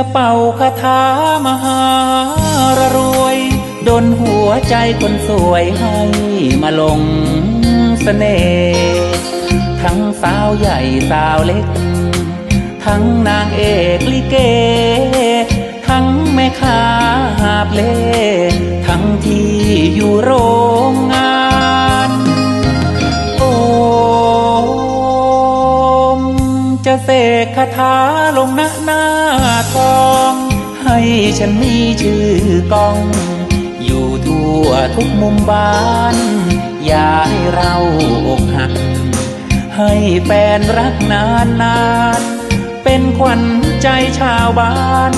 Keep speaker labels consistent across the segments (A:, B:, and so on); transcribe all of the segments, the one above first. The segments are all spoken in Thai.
A: ะเป่าคาถามหารรวยดนหัวใจคนสวยให้มาลงเสน่ห์ทั้งสาวใหญ่สาวเล็ก ทั้งนางเอกลิเก ทั้งแม่ค้าหาบเล่ทั้งที่อยู่โรงงานโอมจะเสกคาถาลงหน้าหน้า ฉันมีชื่อกอง อยู่ทั่วทุกมุมบ้าน อย่าให้เราอกหัก ให้แฟนรักนานนานเป็นขวัญใจชาวบ้าน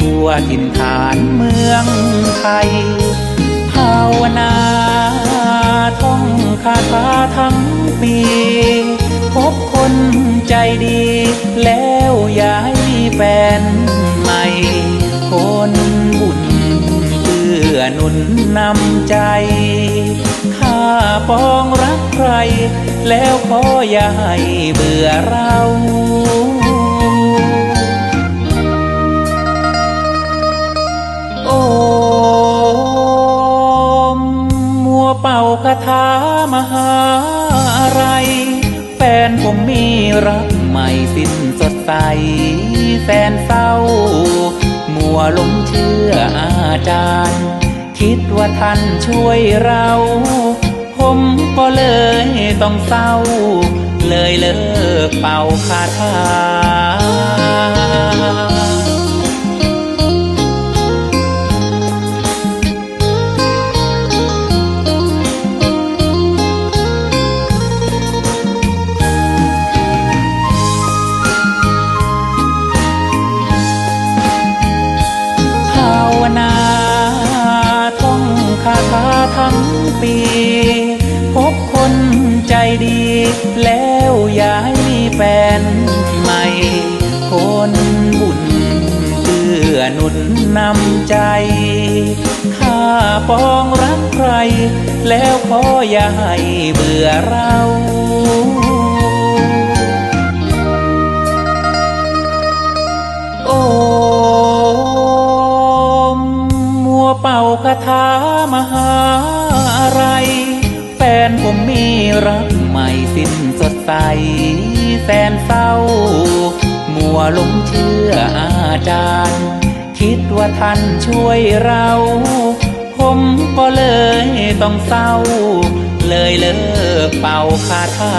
A: ทั่วถิ่นฐานเมืองไทย ภาวนาท่องคาถาทั้งปี พบคนใจดีแล้วย้ายมีแฟนใหม่ หนุนนำใจ ข้าปองรักใคร แล้วขออย่าให้เบื่อเราโอมมัวเป่าคาถามหาอะไร แฟนผมมีรักใหม่สิ้นสดใสแสนเศร้า มัวหลงเชื่ออาจารย์ คิดว่าท่านช่วยเรา ผมก็เลยต้องเศร้า เลยเลิกเป่าคาถา ปี พบคนใจดี แล้วย้ายมีแฟนใหม่ คนบุญเพื่อหนุนนำใจ ข้าปองรักใคร แล้วขออย่าให้เบื่อเราโอมมัวเป่าคาถามหา มมีรักใหม่สิ้นสดใส แสนเศร้า มัวหลงเชื่ออาจารย์ คิดว่าท่านช่วยเรา ผมก็เลยต้องเศร้า เลยเลิกเป่าคาถา